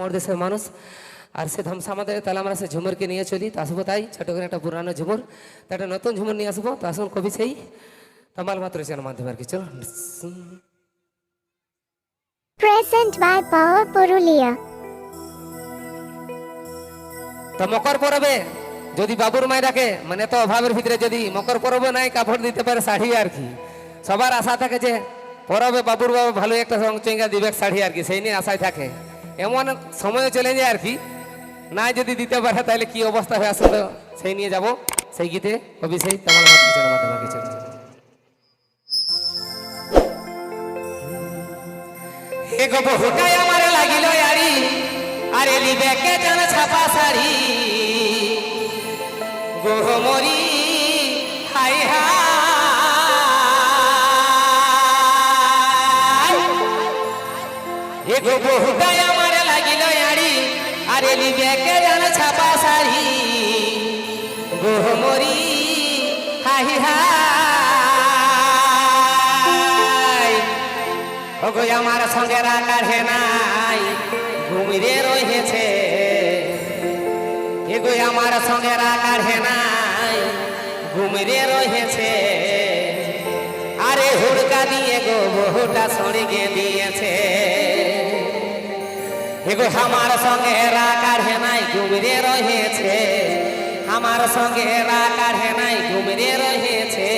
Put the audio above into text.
আমার দেশের মানুষ। আর সে ধামসা আমাদের তাহলে আমরা সে ঝুমুরকে নিয়ে চলি। তো আসব তাই ছোট করে একটা পুরানো ঝুমুর। তো একটা নতুন ঝুমুর নিয়ে আসব। তো আসুন কবি সেই তমাল মাত্র চ্যানেল মাধ্যমে আর কি। চলো Present by Power Purulia. তো মকর পরবে যদি বাবুর মায় ডাকে মানে তো অভাবের ভিতরে যদি মকর পরবে নাই কাপড় দিতে পারে শাড়ি আর কি। সবার আশা থাকে যে পরবে বাবুর বাবা ভালো একটা রং চেঙ্গা দিবে শাড়ি আর কি সেই নিয়ে আশায় থাকে। এমন সময় চলে যায় আর কি। না যদি দিতে পারে, তাহলে কি অবস্থা হয়ে আসলে সেই নিয়ে যাব। সেই গীতে, কবি সেই তেমন বহুটাই আমার লাগিল আরি শাড়ি। হাই আরে লিবেকে জান ছাপা শাড়ি। গোহমরি high high. ওগো, আমার সঙ্গে কাঢ়ে নাই ঘুমিরে রয়েছে। এগো, আমার সঙ্গে কাঢ়ে নাই ঘুমিরে রয়েছে। আরে, হুড়কা দিয়ে গো, বহুটা সড়িয়ে দিয়েছে। এগো, আমার সঙ্গে কাঢ়ে ঘুমিরে রয়েছে। আমার সঙ্গে কাঢ়ে নাই ডুবরে রয়েছে।